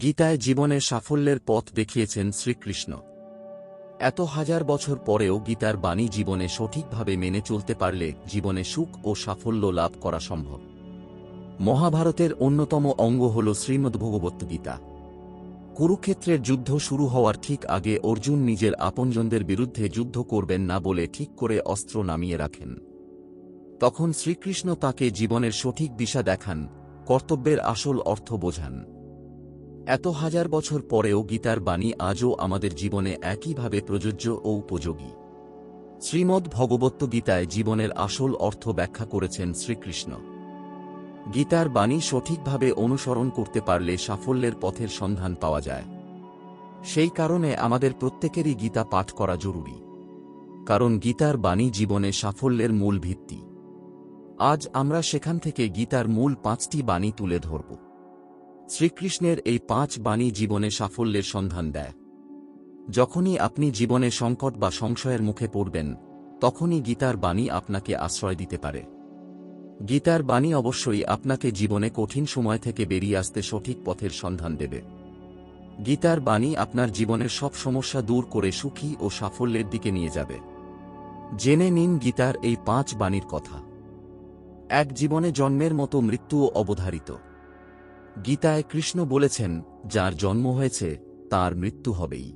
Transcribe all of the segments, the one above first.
গীতায় জীবনের সাফল্যের পথ দেখিয়েছেন শ্রীকৃষ্ণ। এত হাজার বছর পরেও গীতার বাণী জীবনে সঠিকভাবে মেনে চলতে পারলে জীবনে সুখ ও সাফল্য লাভ করা সম্ভব। মহাভারতের অন্যতম অঙ্গ হল শ্রীমদ্ভগবত গীতা। কুরুক্ষেত্রের যুদ্ধ শুরু হওয়ার ঠিক আগে অর্জুন নিজের আপনজনদের বিরুদ্ধে যুদ্ধ করবেন না বলে ঠিক করে অস্ত্র নামিয়ে রাখেন। তখন শ্রীকৃষ্ণ তাকে জীবনের সঠিক দিশা দেখান, কর্তব্যের আসল অর্থ বোঝান। এত হাজার বছর পরেও গীতার বাণী আজও আমাদের জীবনে একইভাবে প্রযোজ্য ও উপযোগী। শ্রীমদ্ ভগবত্ত গীতায় জীবনের আসল অর্থ ব্যাখ্যা করেছেন শ্রীকৃষ্ণ। গীতার বাণী সঠিকভাবে অনুসরণ করতে পারলে সাফল্যের পথের সন্ধান পাওয়া যায়। সেই কারণে আমাদের প্রত্যেকেরই গীতা পাঠ করা জরুরি। কারণ গীতার বাণী জীবনে সাফল্যের মূল ভিত্তি। আজ আমরা সেখান থেকে গীতার মূল পাঁচটি বাণী তুলে ধরব। শ্রীকৃষ্ণের এই পাঁচ বাণী জীবনে সাফল্যের সন্ধান দেয়। যখনই আপনি জীবনে সংকট বা সংশয়ের মুখে পড়বেন, তখনই গীতার বাণী আপনাকে আশ্রয় দিতে পারে। গীতার বাণী অবশ্যই আপনাকে জীবনে কঠিন সময় থেকে বেরিয়ে আসতে সঠিক পথের সন্ধান দেবে। গীতার বাণী আপনার জীবনের সব সমস্যা দূর করে সুখী ও সাফল্যের দিকে নিয়ে যাবে। জেনে নিন গীতার এই পাঁচ বাণীর কথা। এক জীবনে জন্মের মতো মৃত্যুও অবধারিত। গীতায় কৃষ্ণ বলেছেন, যার জন্ম হয়েছে, তার মৃত্যু হবেই।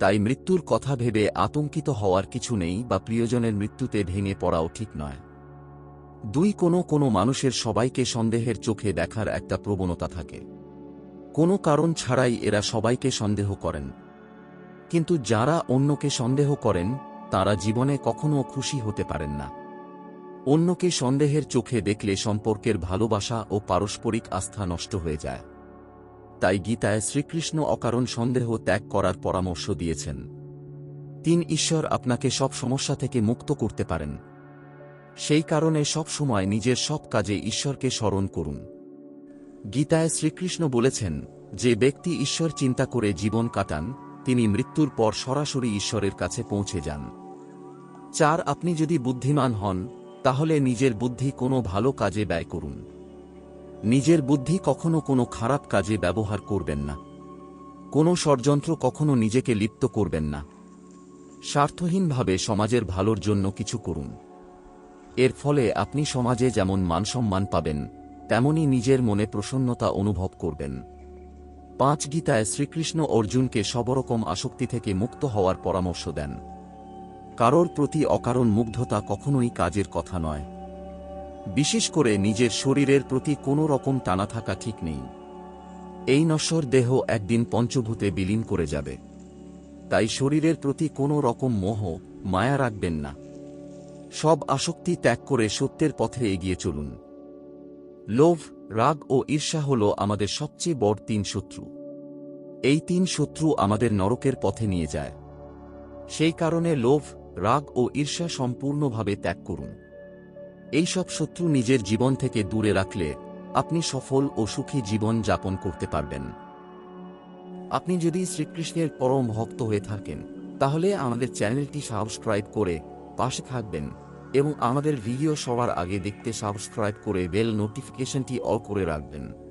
তাই মৃত্যুর কথা ভেবে আতঙ্কিত হওয়ার কিছু নেই বা প্রিয়জনের মৃত্যুতে ভেঙে পড়াও ঠিক নয়। দুই কোনো কোনো মানুষের সবাইকে সন্দেহের চোখে দেখার একটা প্রবণতা থাকে। কোনো কারণ ছাড়াই এরা সবাইকে সন্দেহ করেন। কিন্তু যারা অন্যকে সন্দেহ করেন, তারা জীবনে কখনও খুশি হতে পারেন না। অন্যকে সন্দেহের চোখে দেখলে সম্পর্কের ভালোবাসা ও পারস্পরিক আস্থা নষ্ট হয়ে যায়। তাই গীতায় শ্রীকৃষ্ণ অকারণ সন্দেহ ত্যাগ করার পরামর্শ দিয়েছেন। তিন ঈশ্বর আপনাকে সব সমস্যা থেকে মুক্ত করতে পারেন। সেই কারণে সব সময় নিজের সব কাজে ঈশ্বরকে স্মরণ করুন। গীতায় শ্রীকৃষ্ণ বলেছেন, যে ব্যক্তি ঈশ্বর চিন্তা করে জীবন কাটান, তিনি মৃত্যুর পর সরাসরি ঈশ্বরের কাছে পৌঁছে যান। চার, আপনি যদি বুদ্ধিমান হন তাহলে নিজের বুদ্ধি কোনো ভালো কাজে ব্যয় করুন। নিজের বুদ্ধি কখনো কোনো খারাপ কাজে ব্যবহার করবেন না। কোনো ষড়যন্ত্র কখনো নিজেকে লিপ্ত করবেন না। স্বার্থহীনভাবে সমাজের ভালোর জন্য কিছু করুন। এর ফলে আপনি সমাজে যেমন মানসম্মান পাবেন, তেমনি নিজের মনে প্রসন্নতা অনুভব করবেন। পাঁচ গীতায় শ্রীকৃষ্ণ অর্জুনকে সবরকম আসক্তি থেকে মুক্ত হওয়ার পরামর্শ দেন। কারোর প্রতি অকারণ মুগ্ধতা কখনোই কাজের কথা নয়। বিশেষ করে নিজের শরীরের প্রতি কোনো রকম টানা থাকা ঠিক নেই। এই নশ্বর দেহ একদিন পঞ্চভূতে বিলীন করে যাবে। তাই শরীরের প্রতি কোনো রকম মোহ, মায়া রাখবেন না। সব আসক্তি ত্যাগ করে সত্যের পথে এগিয়ে চলুন। লোভ, রাগ ও ঈর্ষা হল আমাদের সবচেয়ে বড় তিন শত্রু। এই তিন শত্রু আমাদের নরকের পথে নিয়ে যায়। সেই কারণে লোভ রাগ ও ঈর্ষা সম্পূর্ণভাবে ত্যাগ করুন। এইসব শত্রু নিজের জীবন থেকে দূরে রাখলে আপনি সফল ও সুখী জীবন যাপন করতে পারবেন। আপনি যদি শ্রীকৃষ্ণের পরম ভক্ত হয়ে থাকেন, তাহলে আমাদের চ্যানেলটি সাবস্ক্রাইব করে পাশে থাকবেন এবং আমাদের ভিডিও সবার আগে দেখতে সাবস্ক্রাইব করে বেল নোটিফিকেশনটি অল করে রাখবেন।